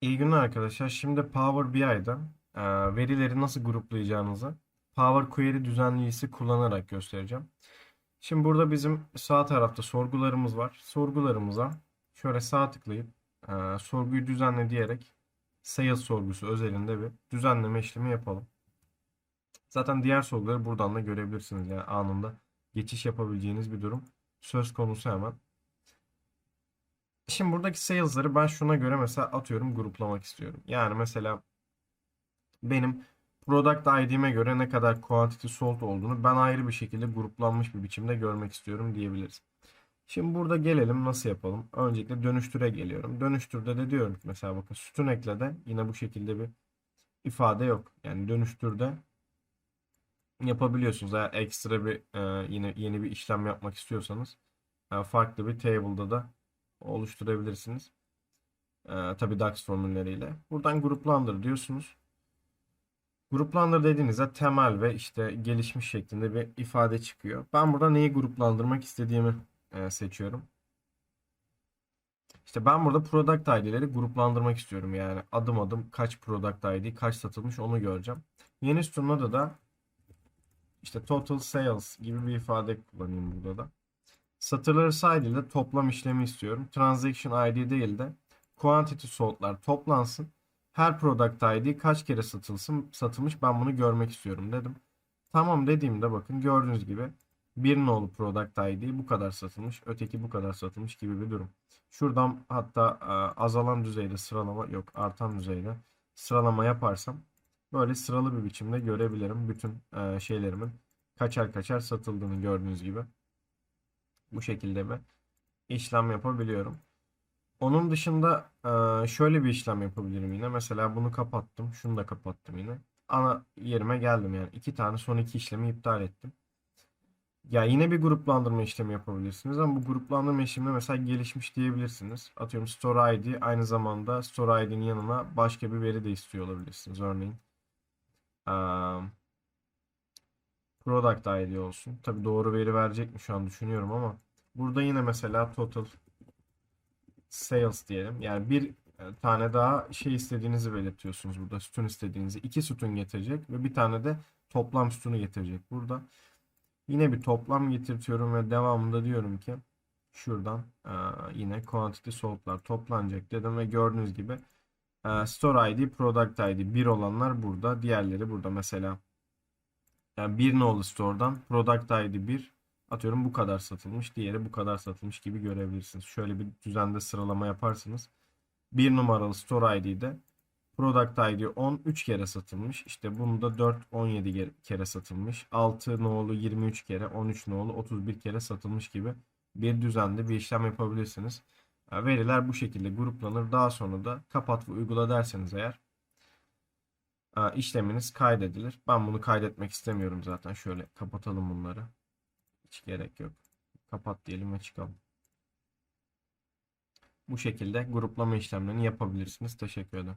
İyi günler arkadaşlar. Şimdi Power BI'da e, verileri nasıl gruplayacağınızı Power Query düzenleyicisi kullanarak göstereceğim. Şimdi burada bizim sağ tarafta sorgularımız var. Sorgularımıza şöyle sağ tıklayıp e, sorguyu düzenle diyerek sales sorgusu özelinde bir düzenleme işlemi yapalım. Zaten diğer sorguları buradan da görebilirsiniz. Yani anında geçiş yapabileceğiniz bir durum söz konusu hemen. Şimdi buradaki sales'ları ben şuna göre mesela atıyorum gruplamak istiyorum. Yani mesela benim product ID'me göre ne kadar quantity sold olduğunu ben ayrı bir şekilde gruplanmış bir biçimde görmek istiyorum diyebiliriz. Şimdi burada gelelim nasıl yapalım? Öncelikle dönüştüre geliyorum. Dönüştürde de diyorum ki mesela bakın sütun ekle de yine bu şekilde bir ifade yok. Yani dönüştürde yapabiliyorsunuz. Eğer ekstra bir e, yine yeni bir işlem yapmak istiyorsanız e, farklı bir table'da da oluşturabilirsiniz. Ee, tabii DAX formülleriyle. Buradan gruplandır diyorsunuz. Gruplandır dediğinizde temel ve işte gelişmiş şeklinde bir ifade çıkıyor. Ben burada neyi gruplandırmak istediğimi e, seçiyorum. İşte ben burada product ID'leri gruplandırmak istiyorum. Yani adım adım kaç product ID, kaç satılmış onu göreceğim. Yeni sütunlarda da işte total sales gibi bir ifade kullanayım burada da. Satırları sayedinde toplam işlemi istiyorum. Transaction ID değil de quantity sold'lar toplansın. Her product ID kaç kere satılsın, satılmış ben bunu görmek istiyorum dedim. Tamam dediğimde bakın gördüğünüz gibi bir nolu product ID bu kadar satılmış, öteki bu kadar satılmış gibi bir durum. Şuradan hatta e, azalan düzeyde sıralama yok artan düzeyde sıralama yaparsam böyle sıralı bir biçimde görebilirim bütün e, şeylerimin kaçar kaçar satıldığını gördüğünüz gibi. Bu şekilde bir işlem yapabiliyorum. Onun dışında e, şöyle bir işlem yapabilirim yine. Mesela bunu kapattım. Şunu da kapattım yine. Ana yerime geldim yani. iki tane son iki işlemi iptal ettim. Ya yine bir gruplandırma işlemi yapabilirsiniz ama bu gruplandırma işleminde mesela gelişmiş diyebilirsiniz. Atıyorum Store ID aynı zamanda Store ID'nin yanına başka bir veri de istiyor olabilirsiniz. Örneğin e, Product ID olsun. Tabi doğru veri verecek mi şu an düşünüyorum ama burada yine mesela total sales diyelim. Yani bir tane daha şey istediğinizi belirtiyorsunuz burada. Sütun istediğinizi. iki sütun getirecek ve bir tane de toplam sütunu getirecek. Burada yine bir toplam getirtiyorum ve devamında diyorum ki şuradan e, yine quantity sold'lar toplanacak dedim ve gördüğünüz gibi e, store ID, product ID bir olanlar burada. Diğerleri burada mesela yani bir nolu store'dan product ID 1 atıyorum bu kadar satılmış. Diğeri bu kadar satılmış gibi görebilirsiniz. Şöyle bir düzende sıralama yaparsınız. Bir numaralı store ID'de product ID 10 3 kere satılmış. İşte bunu da 4 17 kere satılmış. 6 nolu 23 kere, 13 nolu 31 kere satılmış gibi bir düzende bir işlem yapabilirsiniz. Veriler bu şekilde gruplanır. Daha sonra da kapat ve uygula derseniz eğer işleminiz kaydedilir. Ben bunu kaydetmek istemiyorum zaten. Şöyle kapatalım bunları. Hiç gerek yok. Kapat diyelim ve çıkalım. Bu şekilde gruplama işlemlerini yapabilirsiniz. Teşekkür ederim.